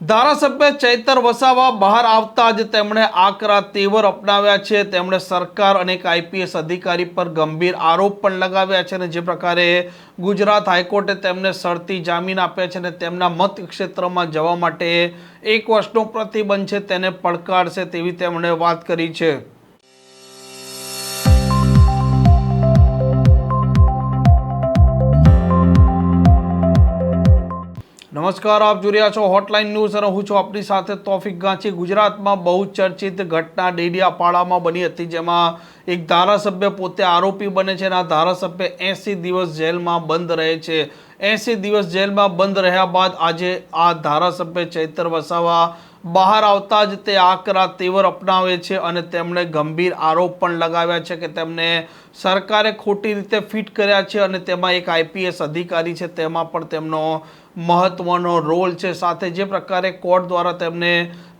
ધારાસભ્ય ચૈતર વસાવા બહાર આવતા જ તેમણે આકરા તેવર અપનાવ્યા છે. તેમણે સરકાર અને એક આઈપીએસ અધિકારી પર ગંભીર આરોપ પણ લગાવ્યા છે અને જે પ્રકારે ગુજરાત હાઈકોર્ટે તેમને શરતી જામીન આપ્યા છે અને તેમના મત ક્ષેત્રમાં જવા માટે એક વર્ષનો પ્રતિબંધ છે, તેને પડકારશે તેવી તેમણે વાત કરી છે. નમસ્કાર, આપ જોઈ રહ્યા છો હોટલાઇન ન્યૂઝ અને હું છું આપની સાથે તોફિક ગાંચી ગુજરાતમાં બહુ ચર્ચિત ઘટના ડેડિયાપાડામાં બની હતી, જેમાં એક ધારાસભ્ય પોતે આરોપી બને છે અને આ ધારાસભ્ય એંસી દિવસ જેલમાં બંધ રહે છે. એંસી દિવસ જેલમાં બંધ રહ્યા બાદ આજે આ ધારાસભ્ય ચૈતર વસાવા બહાર આવતા જ તે આકરા તેવર અપનાવે છે અને તેમણે ગંભીર આરોપ પણ લગાવ્યા છે કે તેમને સરકારે ખોટી રીતે ફિટ કર્યા છે અને તેમાં એક આઈપીએસ અધિકારી છે. તેમાં પણ તેમનો મહત્વનો રોલ છે. સાથે જે પ્રકારે કોર્ટ દ્વારા તેમને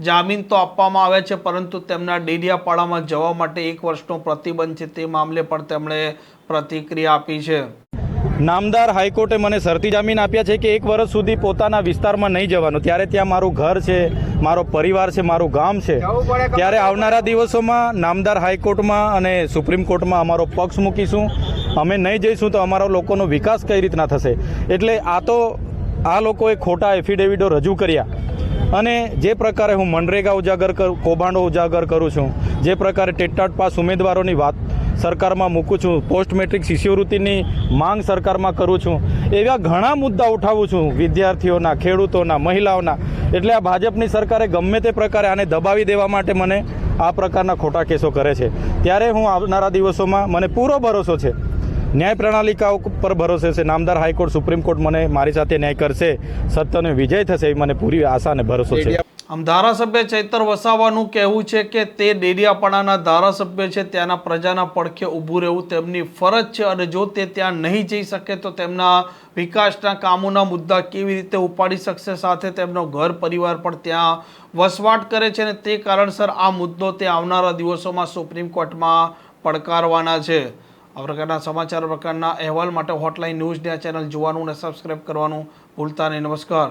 જામીન તો આપવામાં આવે છે, પરંતુ તેમના ડેડિયાપાડામાં જવા માટે એક વર્ષનો પ્રતિબંધ છે. તે મામલે પણ તેમણે પ્રતિક્રિયા આપી છે. નામદાર હાઈકોર્ટે મને શરતી જામીન આપ્યા છે કે એક વર્ષ સુધી પોતાના વિસ્તારમાં નહીં જવાનું. ત્યારે ત્યાં મારું ઘર છે મારો પરિવાર છે મારું ગામ છે. ત્યારે આવનારા દિવસોમાં નામદાર હાઈકોર્ટમાં અને સુપ્રીમ કોર્ટમાં અમારો પક્ષ મૂકીશું. અમે નહીં જઈશું તો અમારા લોકોનો વિકાસ કઈ રીતના થશે? એટલે આ તો આ લોકોએ ખોટા એફિડેવિટો રજૂ કર્યા. અને જે પ્રકારે હું મનરેગા ઉજાગર કરું કૌભાંડો ઉજાગર કરું છું જે પ્રકારે ટેટાટ પાસ ઉમેદવારોની વાત સરકારમાં મૂકું છું. પોસ્ટ મેટ્રિક શિષ્યવૃત્તિની માંગ સરકારમાં કરું છું. એવા ઘણા મુદ્દા ઉઠાવું છું. વિદ્યાર્થીઓના, ખેડૂતોના, મહિલાઓના. એટલે આ ભાજપની સરકારે ગમે તે પ્રકારે આને દબાવી દેવા માટે મને આ પ્રકારના ખોટા કેસો કરે છે. ત્યારે હું આવનારા દિવસોમાં મને પૂરો ભરોસો છે. ન્યાય પ્રણાલિકા ઉપર ભરોસે છે. નામદાર હાઈકોર્ટ સુપ્રીમ કોર્ટ મને મારી સાથે ન્યાય કરશે. સત્યનો વિજય થશે એવી મને પૂરી આશા અને ભરોસો છે. આમ ધારાસભ્ય ચૈતર વસાવાનું કહેવું છે કે તે ડેડિયાપાડાના ધારાસભ્ય છે, ત્યાંના પ્રજાના પડખે ઊભું રહેવું તેમની ફરજ છે અને જો તે ત્યાં નહીં જઈ શકે તો તેમના વિકાસના કામોના મુદ્દા કેવી રીતે ઉપાડી શકશે, સાથે તેમનો ઘર પરિવાર પણ ત્યાં વસવાટ કરે છે અને તે કારણસર આ મુદ્દો તે આવનારા દિવસોમાં સુપ્રીમ કોર્ટમાં પડકારવાના છે. આ પ્રકારના સમાચાર પ્રકારના અહેવાલ માટે હોટલાઇન ન્યૂઝની આ ચેનલ જોવાનું અને સબસ્ક્રાઈબ કરવાનું ભૂલતા નહીં. નમસ્કાર.